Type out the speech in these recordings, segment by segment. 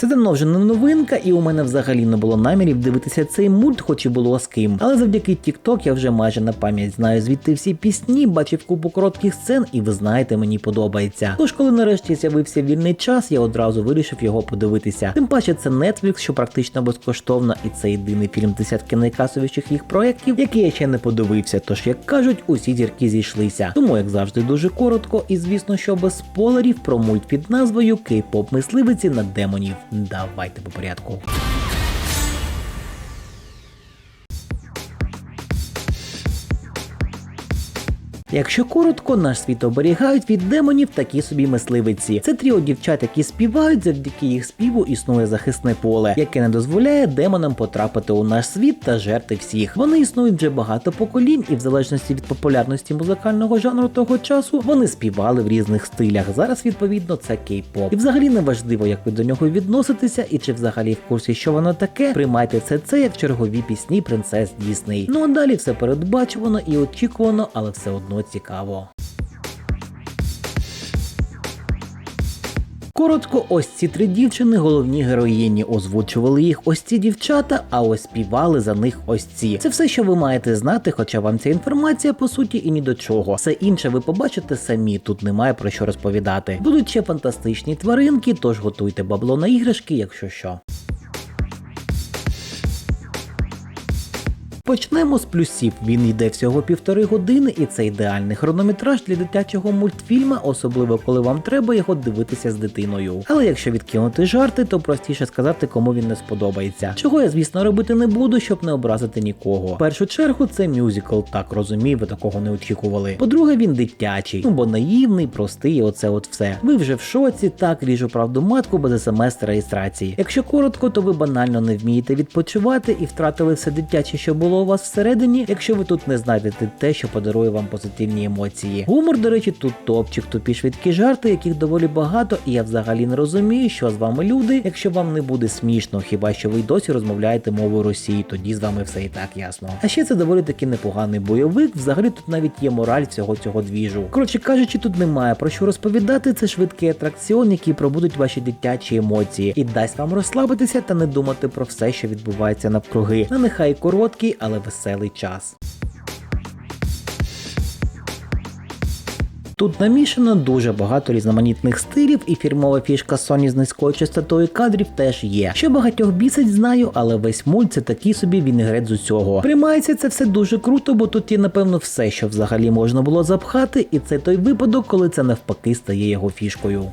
Це давно вже не новинка, і у мене взагалі не було намірів дивитися цей мульт, хоч і було з ким. Але завдяки TikTok я вже майже на пам'ять знаю звідти всі пісні, бачив купу коротких сцен, і ви знаєте, мені подобається. Тож, коли нарешті з'явився вільний час, я одразу вирішив його подивитися. Тим паче, це Netflix, що практично безкоштовно, і це єдиний фільм десятки найкасовіших їх проєктів, який я ще не подивився. Тож, як кажуть, усі зірки зійшлися. Тому, як завжди, дуже коротко, і звісно, що без спойлерів про мульт під назвою Кей-поп мисливиці на демонів. Давайте по порядку. Якщо коротко, наш світ оберігають від демонів такі собі мисливиці. Це тріо дівчат, які співають, завдяки їх співу існує захисне поле, яке не дозволяє демонам потрапити у наш світ та жерти всіх. Вони існують вже багато поколінь, і в залежності від популярності музикального жанру того часу вони співали в різних стилях. Зараз відповідно це кей-поп. І взагалі не важливо, як ви до нього відноситеся, і чи взагалі в курсі, що воно таке. Приймайте це це як чергові пісні принцес Дісней. Ну а далі все передбачувано і очікувано, але все одно цікаво. Коротко, ось ці три дівчини, головні героїні, озвучували їх ось ці дівчата, а ось співали за них ось ці. Це все, що ви маєте знати, хоча вам ця інформація по суті і ні до чого. Все інше ви побачите самі, тут немає про що розповідати. Будуть ще фантастичні тваринки, тож готуйте бабло на іграшки, якщо що. Почнемо з плюсів. Він йде всього півтори години, і це ідеальний хронометраж для дитячого мультфільма, особливо коли вам треба його дивитися з дитиною. Але якщо відкинути жарти, то простіше сказати, кому він не сподобається. Чого я, звісно, робити не буду, щоб не образити нікого. В першу чергу це мюзикл, так розумію, ви такого не очікували. По-друге, він дитячий, ну бо наївний, простий, і оце от все. Ви вже в шоці, так ріжу правду матку без смс та реєстрації. Якщо коротко, то ви банально не вмієте відпочивати і втратили все дитяче, що було у вас всередині, якщо ви тут не знайдете те, що подарує вам позитивні емоції. Гумор, до речі, тут топчик, тупі швидкі жарти, яких доволі багато, і я взагалі не розумію, що з вами люди, якщо вам не буде смішно, хіба що ви досі розмовляєте мовою Росії, тоді з вами все і так ясно. А ще це доволі таки непоганий бойовик. Взагалі тут навіть є мораль всього цього двіжу. Коротше кажучи, тут немає про що розповідати. Це швидкий атракціон, який пробудуть ваші дитячі емоції, і дасть вам розслабитися та не думати про все, що відбувається навкруги. На нехай короткий, але веселий час. Тут намішано дуже багато різноманітних стилів, і фірмова фішка Sony з низькою частотою кадрів теж є. Що багатьох бісить, знаю, але весь мульт це такий собі вінегрет з усього. Приймається це все дуже круто, бо тут є напевно все, що взагалі можна було запхати, і це той випадок, коли це навпаки стає його фішкою.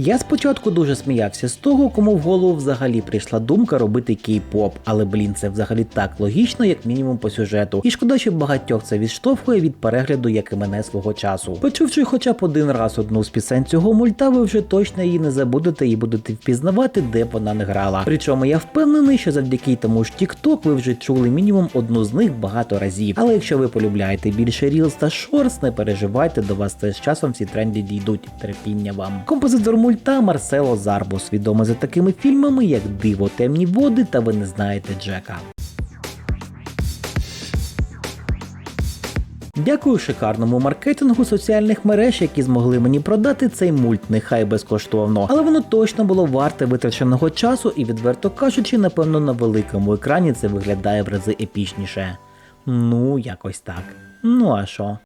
Я спочатку дуже сміявся з того, кому в голову взагалі прийшла думка робити кей-поп, але блін, це взагалі так логічно, як мінімум по сюжету. І шкода, що багатьох це відштовхує від перегляду, як і мене свого часу. Почувши хоча б один раз одну з пісень цього мульта, ви вже точно її не забудете і будете впізнавати, де б вона не грала. Причому я впевнений, що завдяки тому ж TikTok ви вже чули мінімум одну з них багато разів. Але якщо ви полюбляєте більше Reels та Shorts, не переживайте, до вас теж з часом всі тренди дійдуть. Терпіння вам. Композитор мульта Марсело Зарбус, відомий за такими фільмами, як Диво, Темні води та ви не знаєте Джека. Дякую шикарному маркетингу соціальних мереж, які змогли мені продати цей мульт, нехай безкоштовно. Але воно точно було варте витраченого часу і, відверто кажучи, напевно, на великому екрані це виглядає в рази епічніше. Ну, якось так. Ну а що?